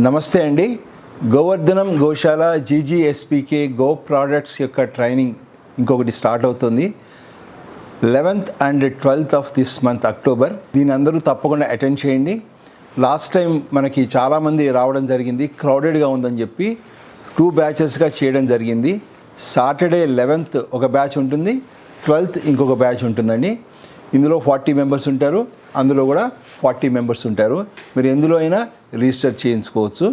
నమస్తే అండి. Govardhanam Goshala GGSPK go products యొక్క ట్రైనింగ్ ఇంకొకటి స్టార్ట్ అవుతుంది. Eleventh and twelfth of this month October. దీని అందరూ తప్పకుండా అటెండ్ చేయండి. లాస్ట్ టైం మనకి చాలామంది రావడం జరిగింది. క్రౌడెడ్గా ఉందని చెప్పి టూ బ్యాచెస్గా చేయడం జరిగింది. సాటర్డే లెవెన్త్ ఒక బ్యాచ్ ఉంటుంది. ట్వెల్త్ ఇంకొక బ్యాచ్ ఉంటుందండి. ఇందులో ఫార్టీ మెంబర్స్ ఉంటారు అందులో కూడా ఫార్టీ మెంబర్స్ ఉంటారు. మీరు ఎందులో అయినా రిజిస్టర్ చేయించుకోవచ్చు.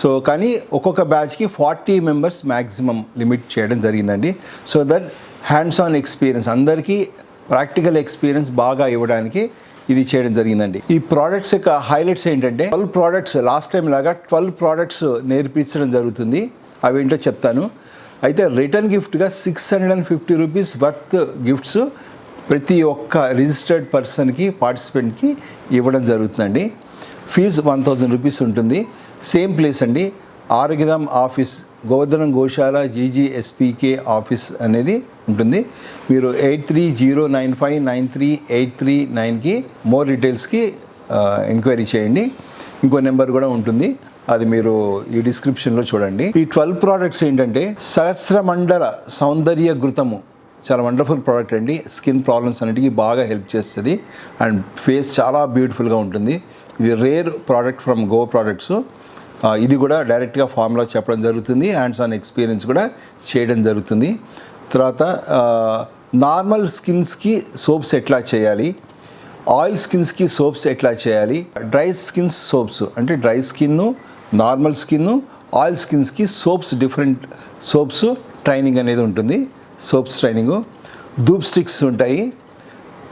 సో కానీ ఒక్కొక్క బ్యాచ్కి ఫార్టీ మెంబర్స్ మ్యాక్సిమం లిమిట్ చేయడం జరిగిందండి. So that hands on experience అందరికీ ప్రాక్టికల్ ఎక్స్పీరియన్స్ బాగా ఇవ్వడానికి ఇది చేయడం జరిగిందండి. ఈ ప్రోడక్ట్స్ యొక్క హైలైట్స్ ఏంటంటే ట్వెల్వ్ ప్రోడక్ట్స్ లాస్ట్ టైం లాగా ట్వెల్వ్ ప్రోడక్ట్స్ నేర్పించడం జరుగుతుంది. అవేంటో చెప్తాను. అయితే రిటర్న్ గిఫ్ట్గా six hundred and fifty rupees worth gifts ప్రతి ఒక్క రిజిస్టర్డ్ పర్సన్కి పార్టిసిపెంట్కి ఇవ్వడం జరుగుతుందండి. ఫీజు వన్ థౌజండ్ రూపీస్ ఉంటుంది. సేమ్ ప్లేస్ అండి. ఆరోగ్యధామ్ ఆఫీస్ గోవర్ధనం గోశాల జీజీఎస్పీకే ఆఫీస్ అనేది ఉంటుంది. మీరు eight three zero nine five nine three eight three నైన్కి మోర్ డీటెయిల్స్కి ఎంక్వైరీ చేయండి. ఇంకో నెంబర్ కూడా ఉంటుంది. అది మీరు ఈ డిస్క్రిప్షన్లో చూడండి. ఈ ట్వెల్వ్ ప్రోడక్ట్స్ ఏంటంటే సహస్రమండల సౌందర్య ఘృతము చాలా వండర్ఫుల్ ప్రోడక్ట్ అండి. స్కిన్ ప్రాబ్లమ్స్ అన్నిటికీ బాగా హెల్ప్ చేస్తుంది. అండ్ ఫేస్ చాలా బ్యూటిఫుల్గా ఉంటుంది. ఇది rare product from go products ఇది కూడా డైరెక్ట్గా ఫార్ములా చెప్పడం జరుగుతుంది. హ్యాండ్స్ ఆన్ ఎక్స్పీరియన్స్ కూడా చేయడం జరుగుతుంది. తర్వాత నార్మల్ స్కిన్స్కి సోప్స్ ఎట్లా చేయాలి? ఆయిల్ స్కిన్స్కి సోప్స్ ఎట్లా చేయాలి? డ్రై స్కిన్స్ సోప్స్ అంటే dry skin normal skin oil స్కిన్స్కి soaps different soaps training అనేది ఉంటుంది. సోప్స్ ట్రైనింగు ధూప్ స్టిక్స్ ఉంటాయి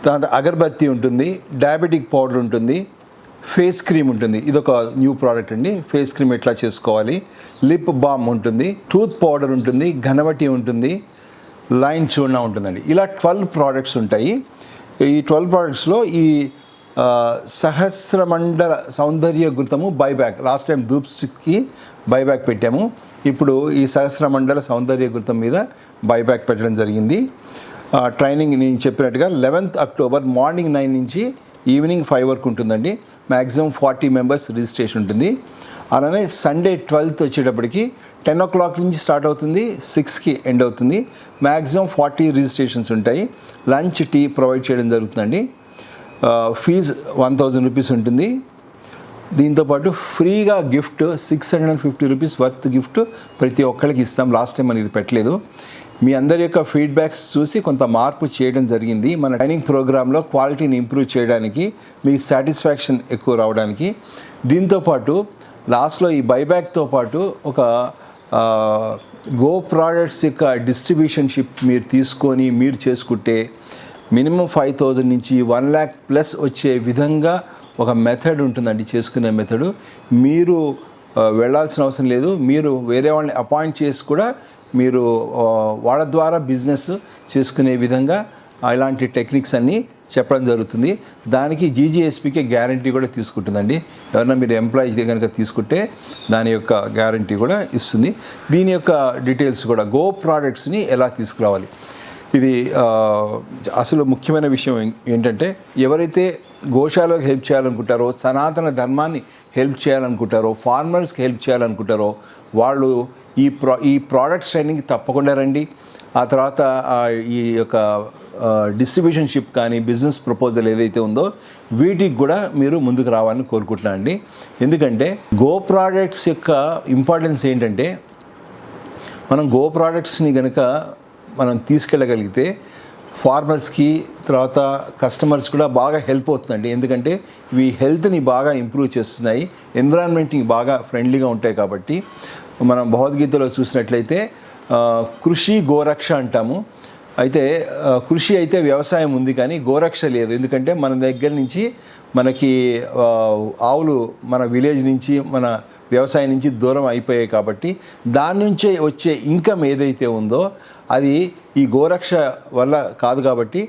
తర్వాత అగరబత్తి ఉంటుంది డయాబెటిక్ పౌడర్ ఉంటుంది ఫేస్ క్రీమ్ ఉంటుంది. ఇది ఒక న్యూ ప్రోడక్ట్ అండి. ఫేస్ క్రీమ్ ఎట్లా చేసుకోవాలి? లిప్ బామ్ ఉంటుంది టూత్ పౌడర్ ఉంటుంది ఘనవటి ఉంటుంది లైన్ చూర్ణ ఉంటుందండి. ఇలా ట్వెల్వ్ ప్రోడక్ట్స్ ఉంటాయి. ఈ ట్వెల్వ్ ప్రోడక్ట్స్లో ఈ సహస్రమండల సౌందర్య గుర్తము బైబ్యాక్. లాస్ట్ టైం ధూప్ స్టిక్కి బైబ్యాక్ పెట్టాము. ఇప్పుడు ఈ సహస్రమండల సౌందర్య గుర్తం మీద బైబ్యాక్ పెట్టడం జరిగింది. ట్రైనింగ్ నేను చెప్పినట్టుగా లెవెన్త్ అక్టోబర్ మార్నింగ్ నైన్ నుంచి ఈవినింగ్ ఫైవ్ వరకు ఉంటుందండి. మ్యాక్సిమం ఫార్టీ మెంబర్స్ రిజిస్ట్రేషన్ ఉంటుంది. అలానే సండే ట్వెల్త్ వచ్చేటప్పటికి టెన్ ఓ క్లాక్ నుంచి స్టార్ట్ అవుతుంది సిక్స్కి ఎండ్ అవుతుంది. మ్యాక్సిమం ఫార్టీ రిజిస్ట్రేషన్స్ ఉంటాయి. లంచ్ టీ ప్రొవైడ్ చేయడం జరుగుతుందండి. ఫీజ్ వన్ థౌజండ్ రూపీస్ ఉంటుంది. దీంతోపాటు ఫ్రీగా gift six hundred and fifty rupees worth gift ప్రతి ఒక్కరికి ఇస్తాం. లాస్ట్ టైం మనం ఇది పెట్టలేదు. మీ అందరి యొక్క ఫీడ్బ్యాక్స్ చూసి కొంత మార్పు చేయడం జరిగింది. మన ట్రైనింగ్ ప్రోగ్రాంలో క్వాలిటీని ఇంప్రూవ్ చేయడానికి మీ సాటిస్ఫాక్షన్ ఎక్కువ రావడానికి. దీంతోపాటు లాస్ట్లో ఈ బైబ్యాక్తో పాటు ఒక గో ప్రోడక్ట్స్ యొక్క డిస్ట్రిబ్యూషన్షిప్ మీరు తీసుకొని మీరు చేసుకుంటే మినిమం ఫైవ్ థౌజండ్ నుంచి వన్ ల్యాక్ ప్లస్ వచ్చే విధంగా ఒక మెథడ్ ఉంటుందండి చేసుకునే మెథడు మీరు వెళ్ళాల్సిన అవసరం లేదు. మీరు వేరే వాళ్ళని అపాయింట్ చేసి కూడా మీరు వాళ్ళ ద్వారా బిజినెస్ చేసుకునే విధంగా ఇలాంటి టెక్నిక్స్ అన్నీ చెప్పడం జరుగుతుంది. దానికి జీజీఎస్పీకే గ్యారంటీ కూడా తీసుకుంటుందండి. ఎవరైనా మీరు ఎంప్లాయీస్ కనుక తీసుకుంటే దాని యొక్క గ్యారంటీ కూడా ఇస్తుంది. దీని యొక్క డీటెయిల్స్ కూడా గో ప్రోడక్ట్స్ని ఎలా తీసుకురావాలి? ఇది అసలు ముఖ్యమైన విషయం ఏంటంటే ఎవరైతే గోశాలకు హెల్ప్ చేయాలనుకుంటారో సనాతన ధర్మాన్ని హెల్ప్ చేయాలనుకుంటారో ఫార్మర్స్కి హెల్ప్ చేయాలనుకుంటారో వాళ్ళు ఈ ప్రో ఈ ప్రోడక్ట్స్ ట్రైనింగ్ తప్పకుండా రండి. ఆ తర్వాత ఈ యొక్క డిస్ట్రిబ్యూషన్షిప్ కానీ బిజినెస్ ప్రపోజల్ ఏదైతే ఉందో వీటికి కూడా మీరు ముందుకు రావాలని కోరుకుంటున్నాను అండి. ఎందుకంటే గో ప్రోడక్ట్స్ యొక్క ఇంపార్టెన్స్ ఏంటంటే మనం గో ప్రోడక్ట్స్ని కనుక మనం తీసుకెళ్ళగలిగితే ఫార్మర్స్కి తర్వాత కస్టమర్స్ కూడా బాగా హెల్ప్ అవుతుందండి. ఎందుకంటే ఇవి హెల్త్ని బాగా ఇంప్రూవ్ చేస్తున్నాయి. ఎన్విరాన్మెంట్ని బాగా ఫ్రెండ్లీగా ఉంటాయి కాబట్టి. మనం భగవద్గీతలో చూసినట్లయితే కృషి గోరక్ష అంటాము. అయితే కృషి అయితే వ్యవసాయం ఉంది కానీ గోరక్ష లేదు. ఎందుకంటే మన దగ్గర నుంచి మనకి ఆవులు మన విలేజ్ నుంచి మన వ్యవసాయం నుంచి దూరం అయిపోయాయి కాబట్టి దాని నుంచే వచ్చే ఇన్కమ్ ఏదైతే ఉందో అది ఈ గోరక్ష వల్ల కాదు కాబట్టి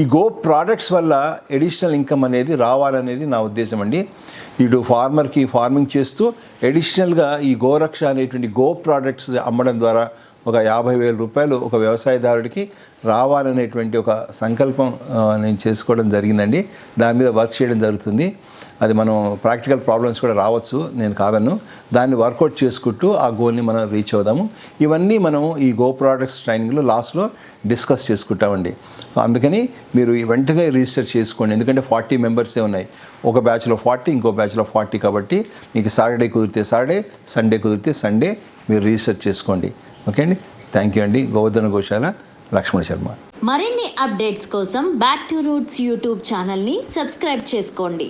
ఈ గో ప్రోడక్ట్స్ వల్ల ఎడిషనల్ ఇన్కమ్ అనేది రావాలనేది నా ఉద్దేశం అండి. ఇటు ఫార్మర్కి ఫార్మింగ్ చేస్తూ ఎడిషనల్గా ఈ గోరక్ష అనేటువంటి గో ప్రోడక్ట్స్ అమ్మడం ద్వారా ఒక యాభై వేల రూపాయలు ఒక వ్యవసాయదారుడికి రావాలనేటువంటి ఒక సంకల్పం నేను చేసుకోవడం జరిగిందండి. దాని మీద వర్క్ చేయడం జరుగుతుంది. అది మనం ప్రాక్టికల్ ప్రాబ్లమ్స్ కూడా రావచ్చు నేను కాదన్ను. దాన్ని వర్కౌట్ చేసుకుంటూ ఆ గోల్ని మనం రీచ్ అవుదాము. ఇవన్నీ మనం ఈ గో ప్రోడక్ట్స్ ట్రైనింగ్లో లాస్ట్లో డిస్కస్ చేసుకుంటామండి. అందుకని మీరు ఈ వెంటనే రిజిస్టర్ చేసుకోండి. ఎందుకంటే ఫార్టీ మెంబర్సే ఉన్నాయి. ఒక బ్యాచ్లో ఫార్టీ ఇంకో బ్యాచ్లో ఫార్టీ కాబట్టి మీకు సాటర్డే కుదిరితే సాటర్డే సండే కుదిరితే సండే మీరు రిజిస్టర్ చేసుకోండి. ఓకే అండి? థ్యాంక్ యూ అండి. గోవర్ధన గోశాల లక్ష్మణ్ శర్మ. మరిన్ని అప్డేట్స్ కోసం బ్యాక్ టు రూట్స్ యూట్యూబ్ ఛానల్ని సబ్స్క్రైబ్ చేసుకోండి.